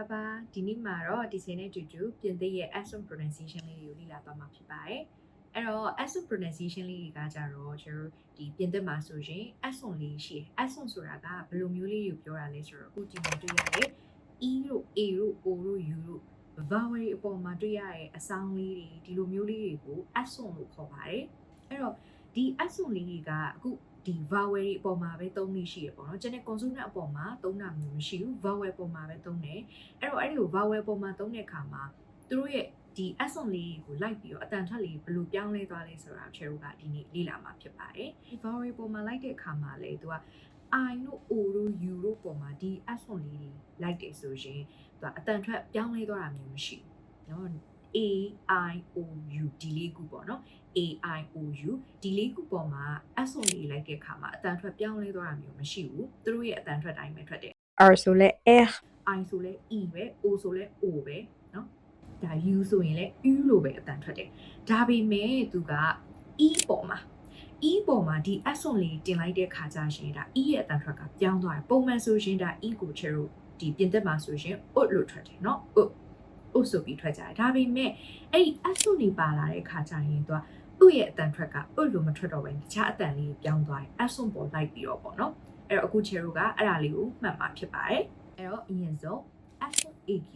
္ဂလာပါဒီနေ့မှာတော့ဒီချိန်နဲ့တူတူပြင်သစ်ရဲ့ accent pronunciation လေးတွေကိုလေ့လာသွားမှာဖြစ်ပါတယ်အဲ့တော့ accent pronunciation လေးတွေကကြတော့ကျွန်တော်ဒီပြင်သစ်မှာဆိုရင် accent လေးရှိတယ် accent ဆိုတာကဘယ်လိုမျိုးလေးကိုပြောတာလဲဆိုတော့အခုဒီမှာတွေ့ရတယ် e တို့ a တို့ o တို့ u တို့ vowel တွေအပေါ်မှာတွေ့ရတဲ့အဆောင်းလေးတွေဒီလိုမျိုးလေးတွေကို accent လို့ခေါ်ပါတယ်အဲ့တော့ဒီ accent လေးတွေကအခု ဒီ vowel တွေအပေါ်မှာပဲသုံးလို့ရှိရပေါ့နော်ကျန်တဲ့ consonant အပေါ်မှာသုံးတာမျိုးမရှိဘူး vowel အပေါ်မှာပဲသုံးတယ်အဲ့တော့အဲ့လို vowel အပေါ်မှာသုံးတဲ့အခါမှာသူတို့ရဲ့ဒီ accent လေးကိုလိုက်ပြီးတော့အတန်ထက်လေးဘယ်လိုပြောင်းလဲသွားလဲဆိုတာချေတို့ကဒီနေ့လေ့လာမှာဖြစ်ပါတယ်ဒီ vowel ပေါ်မှာလိုက်တဲ့အခါမှာလေသူက i တို့ o တို့ u တို့ပေါ်မှာဒီ accent လေးတွေလိုက်တယ်ဆိုရင်သူကအတန်ထွက်ပြောင်းလဲသွားတာမျိုးမရှိဘူးเ นาะ a i o u ဒီလေးခုပေါ့နော် a i o u ဒီလေးခုပေါ်မှာ accent လေးလိုက်တဲ့အခါမှာအတန်ထွက်ပြောင်းလဲသွားတာမျိုးမရှိဘူးသူတို့ရဲ့အတန်ထွက်တိုင်းပဲထွက်တယ် R ဆိုလဲ R I ဆိုလဲ E ပဲ O ဆိုလဲ O ပဲเนาะဒါ U ဆိုရင်လဲ U လို့ပဲအတန်ထွက်တယ်ဒါပေမဲ့သူက E ပေါ်မှာ E ပေါ်မှာဒီ accent လေးတင်လိုက်တဲ့ခါကျရှင်ဒါ E ရဲ့အတန်ထွက်ကပြောင်းသွားတယ်ပုံမှန်ဆိုရင်ဒါ E ကိုချေလို့ဒီပြင်သက်မှာဆိုရင် ut လို့ထွက်တယ်เนาะ ut အုပ်စုပြီးထွက်ကြတယ်ဒါပေမဲ့အဲ့ဒီအဆုနေပါလာတဲ့ခါကျရင်သူကသူ့ရဲ့အတန်ထွက်ကအဲ့လိုမထွက်တော့ဘဲတခြားအတန်လေးပြောင်းသွားတယ်အဆုံပေါ်လိုက်ပြီးတော့ပေါ့နော်အဲ့တော့အခု Chero ကအဲ့ဒါလေးကိုမှတ်မှာဖြစ်ပါတယ်အဲ့တော့အရင်ဆုံး Aston EQ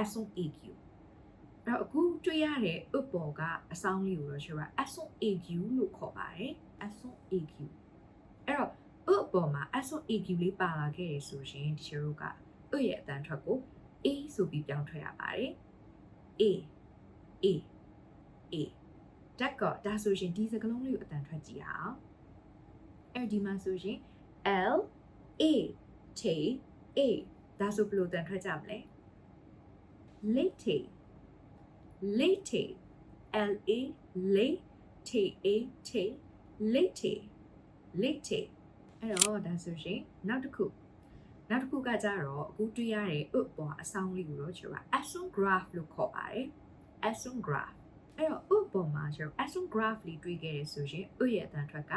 Aston EQ အဲ့တော့အခုတွေ့ရတဲ့ဥပ္ပေါ်ကအဆောင်လေးကိုတော့ Chero က Aston EQ လို့ခေါ်ပါတယ် Aston EQ အဲ့တော့ဥပ္ပေါ်မှာ Aston EQ လေးပါလာခဲ့ရဆိုရင် Chero ကသူ့ရဲ့အတန်ထွက်ကို A ဆိုပြီးပြောင်းထွက်ရပါတယ် A A A တက်တော့ဒါဆိုရင်ဒီစကားလုံးလေးကိုအတန်ထွက်ကြည့်ရအောင်အဲ့ဒီမှာဆိုရင် L A T A ဒါဆိုဘယ်လိုတန်ထွက်ကြမလဲ late late L A late T A T late late အဲ့တော့ဒါဆိုရင်နောက်တစ်ခု နောက်တစ်ခုကကြတော့အခုတွေ့ရတဲ့အုပ်ပေါ်အဆောင်လေးကိုတော့ကျွန်တော် action graph လို့ခေါ်ပါတယ် action graph အဲ့တော့ဥပုံမှာကျွန်တော် action graph လေးတွေးခဲ့ရဆိုရင်ဥရဲ့အတန်ထွက်က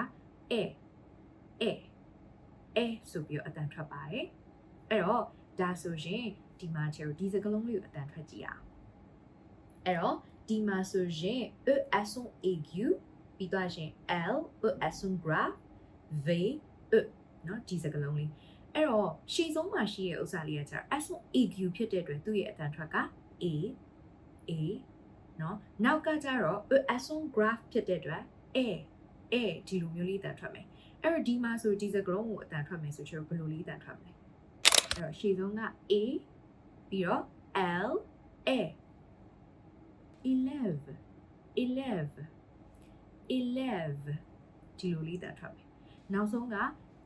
a a a ဆိုပြီးတော့အတန်ထွက်ပါတယ်အဲ့တော့ဒါဆိုရင်ဒီမှာကျွန်တော်ဒီစကားလုံးလေးကိုအတန်ထွက်ကြည့်အောင်အဲ့တော့ဒီမှာဆိုရင် e action aigu ပြီးတော့ရှင် l e action graph v e နော်ဒီစကားလုံးလေး အဲ့တော့ရှီဆုံးမှာရှိတဲ့ဥစ္စာလေးကကျတော့ SOEQ ဖြစ်တဲ့အတွက်သူ့ရဲ့အတန်ထွက်က A A နော်နောက်ကကျတော့ SON graph ဖြစ်တဲ့အတွက် A A ဒီလိုမျိုးလေးအတန်ထွက်မယ်အဲ့တော့ဒီမှာဆိုဒီစကလုံးကိုအတန်ထွက်မယ်ဆိုချင်ဘယ်လိုလေးအတန်ထွက်မလဲအဲ့တော့ရှီဆုံးက A ပြီးတော့ L A 11 11 11ဒီလိုလေးအတန်ထွက်မယ်နောက်ဆုံးက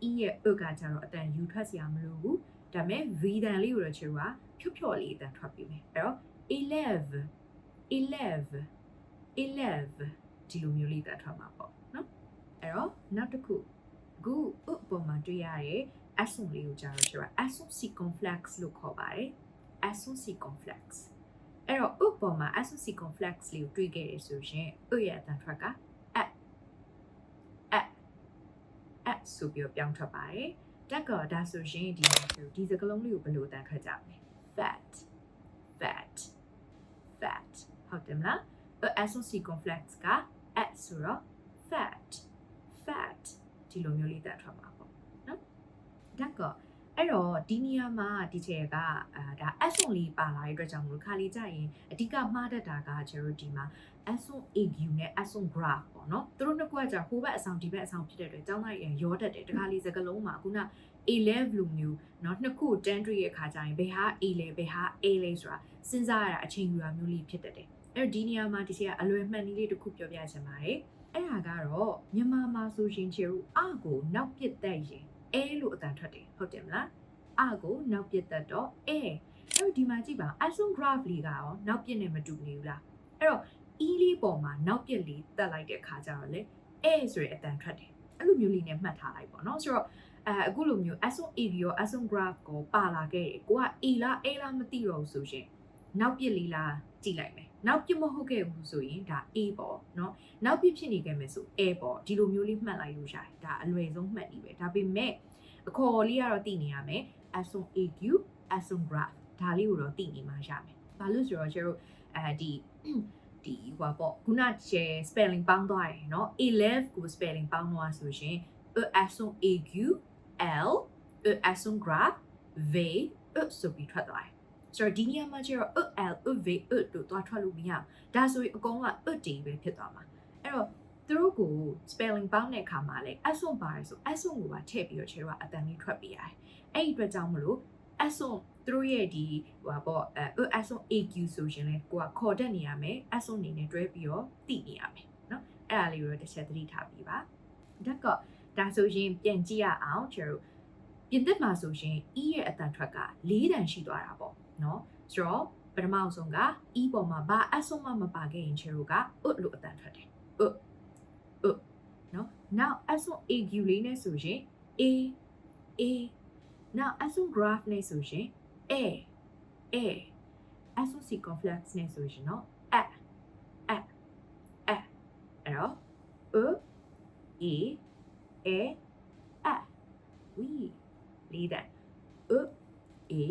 e ရဲ့အကကြတော့အတန်ယူထွက်စရာမလိုဘူးဒါပေမဲ့ v တန်လေးကိုတော့ချေကဖြော့ဖြော့လေးအတန်ထွက်ပြီးမယ်အဲ့တော့11 11 11ဒီလိုမျိုးလေးတန်ထွက်မှာပေါ့နော်အဲ့တော့နောက်တစ်ခုအခုဥပပေါ်မှာတွေ့ရတဲ့ accent လေးကိုကြတော့ချေက accent circumflex လို့ခေါ်ပါတယ် accent circumflex အဲ့တော့ဥပပေါ်မှာ accent circumflex လေးကိုတွေ့ခဲ့ရဆိုရင်ဥရဲ့အတန်ထွက်က ဆိုပြီးတော့ပြောင်းထွက်ပါတယ်တက်ကောဒါဆိုရင်ဒီမှာဆိုဒီစကလုံးလေးကိုဘယ်လိုတန်ထွက်ကြမလဲ fat fat fat ဟုတ်တယ်မလား accent circumflex က at ဆိုတော့ fat fat ဒီလိုမျိုးလေးတန်ထွက်မှာပေါ့နော်တက်ကော အဲ့တော့ဒီနေရာမှာဒီချေကအာဒါ accent လေးပါလာတဲ့အတွက်ကြောင့်မလို့ခါလေးကြရင်အဓိကမှားတတ်တာကကျတော့ဒီမှာ accent aigu နဲ့ accent graph ပေါ့နော်သူတို့နှစ်ခုကကြာဟိုဘက်အဆောင်ဒီဘက်အဆောင်ဖြစ်တဲ့အတွက်ကျောင်းသားရရောတတ်တယ်တခါလေးစကလုံးမှာခုန A level လိုမျိုးเนาะနှစ်ခုတန်းတွေ့ရခါကျရင်ဘယ်ဟာ A လဲဘယ်ဟာ A လဲဆိုတာစဉ်းစားရတာအချိန်ယူရမျိုးလေးဖြစ်တတ်တယ်အဲ့တော့ဒီနေရာမှာဒီစီကအလွယ်မှန်နည်းလေးတစ်ခုပြောပြချင်ပါတယ်အဲ့ဒါကတော့မြန်မာမှာဆိုရှင်ချေရူအကိုနောက်ပစ်တက်ရင် အဲလို့အတန်ထွက်တယ်ဟုတ်တယ်မလားအကိုနောက်ပစ်တက်တော့အဲအဲ့တော့ဒီမှာကြည့်ပါ accent graph လေးကရောနောက်ပစ်နဲ့မတူနေဘူးလားအဲ့တော့ e လေးပေါ်မှာနောက်ပြက်လေးတက်လိုက်တဲ့ခါကျတော့လေအဲဆိုရအတန်ထွက်တယ်အဲ့လိုမျိုးလေးနဲ့မှတ်ထားလိုက်ပေါ့နော်ဆိုတော့အဲအခုလိုမျိုး asom a ရော asom graph ကိုပါလာခဲ့တယ်ကိုက a လား a လားမသိတော့ဘူးဆိုရင်နောက်ပြက်လေးလားကြည့်လိုက်မယ် နောက်ပြက်မဟုတ်ခဲ့ဘူးဆိုရင်ဒါ a ပေါ့နော်နောက်ပြက်ဖြစ်နေခဲ့မယ်ဆို a ပေါ့ဒီလိုမျိုးလေးမှတ်လိုက်လို့ရတယ်ဒါအလွယ်ဆုံးမှတ်နေပဲဒါပေမဲ့အခေါ်လေးကတော့သိနေရမယ် asom aq asom graph ဒါလေးကိုတော့သိနေမှရမယ်ဘာလို့ဆိုတော့ကျတို့အဲဒီဒီဟိုပေါ့ခုန share spelling ပေါင်းသွားတယ်เนาะ a11 ကို spelling ပေါင်းသွားဆိုရှင် e accent aigu l e accent grave v e ဆိုပြီးထွက်သွားတယ် ဆိုတော့ဒီနေရာမှာကျတော့ e l e v e တို့သွားထွက်လို့မရဘူးဒါဆိုရင်အကုန်လုံးက e တီပဲဖြစ်သွားမှာအဲ့တော့သူတို့ကို spelling ပေါင်းတဲ့အခါမှာလည်း accent ပါတယ်ဆို accent ကိုပါထည့်ပြီးတော့ခြေတော့အတန်လေးထွက်ပေးရတယ်အဲ့ဒီအတွက်ကြောင့်မလို့ accent သူတို့ရဲ့ဒီဟိုပါပေါ့အဲ accent AQ ဆိုရှင်လဲကိုကခေါ်တတ်နေရမယ် accent အနေနဲ့တွဲပြီးတော့သိနေရမယ်เนาะအဲ့ဒါလေးကိုတော့တစ်ချက်သတိထားပြီးပါဓာတ်ကဒါဆိုရင်ပြန်ကြည့်ရအောင်ကျတို့ ပြင်သစ်မှာဆိုရင် E ရဲ့အတန်ထွက်က၄တန်ရှိသွားတာပေါ့နော်ဆိုတော့ပထမဆုံးက E ပေါ်မှာဘာအဆုံးမမပါခဲ့ရင်ချေရိုကဥလို့အတန်ထွက်တယ်ဥဥနော် now အဆုံး AQ လေးနဲ့ဆိုရင် A A now အဆုံး graph နဲ့ဆိုရင် A A အဆုံး circumflex နဲ့ဆိုရင်နော် A A A အဲ့တော့ U E A A we လေးတဲ့ E E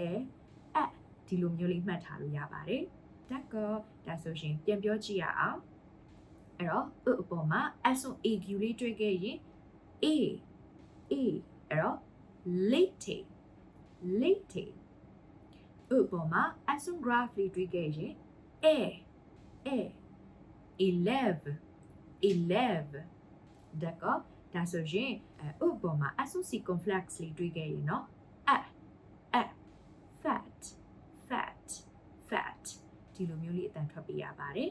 A A ဒီလိုမျိုးလေးမှတ်ထားလို့ရပါတယ်။ဒါကဒါဆိုရှင်ပြန်ပြောကြည့်ရအောင်။အဲ့တော့ E အပေါ်မှာ accent AQ လေးတွေ့ခဲ့ရင် A A အဲ့တော့ late late ဥပမာ accent graph လေးတွေ့ခဲ့ရင် a a 11 11ဒါက ဒါဆိုရင်အုပ်ပေါ်မှာ SOC complex လေးတွေ့ခဲ့ရင်နော်အအ fat fat fat ဒီလိုမျိုးလေးအတန်ထွက်ပြရပါတယ်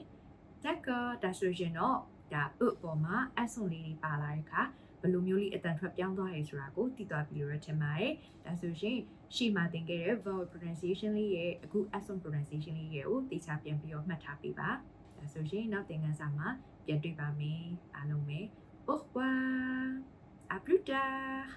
တက်ကဒါဆိုရင်တော့ဒါအုပ်ပေါ်မှာ SOC လေးတွေပါလာတဲ့အခါဘလိုမျိုးလေးအတန်ထွက်ပြောင်းသွားရဲဆိုတာကိုသိသွားပြီလို့ရထင်ပါတယ်။ဒါဆိုရင်ရှေ့မှာသင်ခဲ့တဲ့ vowel pronunciation လေးရဲ့အခု accent pronunciation လေးရဲ့ကိုသိချပြန်ပြီးတော့မှတ်ထားပေးပါ။ဒါဆိုရင်နောက်သင်ခန်းစာမှာပြန်တွေ့ပါမယ်။အားလုံးပဲ။ au revoir. À plus tard